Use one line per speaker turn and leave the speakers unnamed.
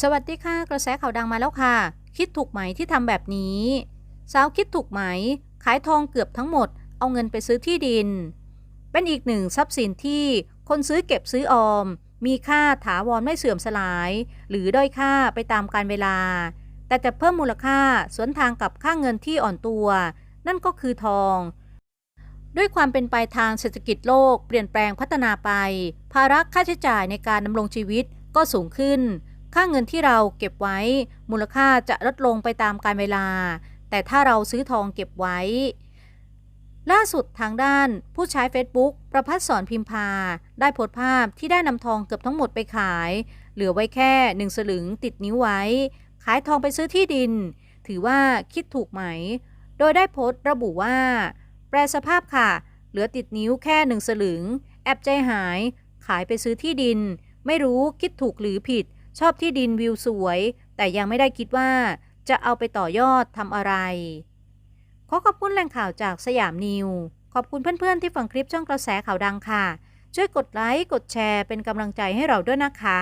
สวัสดีค่ะ กระแสข่าวดังมาแล้วค่ะ คิดถูกไหมที่ทำแบบนี้ สาวคิดถูกไหม ขายทองเกือบทั้งหมด เอาเงินไปซื้อที่ดิน เป็นอีกหนึ่งทรัพย์สินที่คนซื้อเก็บซื้อออม มีค่าถาวรไม่เสื่อมสลาย หรือด้อยค่าไปตามกาลเวลา แต่จะเพิ่มมูลค่าสวนทางกับค่าเงินที่อ่อนตัว นั่นก็คือทองด้วยความเป็นไปทางเศรษฐกิจโลกเปลี่ยนแปลงพัฒนาไป ภาระค่าใช้จ่ายในการดำรงชีวิตก็สูงขึ้น ค่าเงินที่เราเก็บไว้ มูลค่าจะลดลงไปตามกาลเวลา แต่ถ้าเราซื้อทองเก็บไว้ ล่าสุดทางด้านผู้ใช้ Facebook ประพัฒสอนพิมพา ได้โพสต์ภาพที่ได้นำทองเกือบทั้งหมดไปขาย เหลือไว้แค่หนึ่งสลึงติดนิ้วไว้ ขายทองไปซื้อที่ดิน ถือว่าคิดถูกไหม โดยได้โพสต์ระบุว่า แปลสภาพค่ะ เหลือติดนิ้วแค่หนึ่งสลึง แอบใจหาย ขายไปซื้อที่ดิน ไม่รู้คิดถูกหรือผิด ชอบที่ดินวิวสวย แต่ยังไม่ได้คิดว่าจะเอาไปต่อยอดทำอะไร ขอขอบคุณแหล่งข่าวจากสยามนิว ขอบคุณเพื่อนๆที่ฟังคลิปช่องกระแสข่าวดังค่ะ ช่วยกดไลค์ กดแชร์เป็นกำลังใจให้เราด้วยนะคะ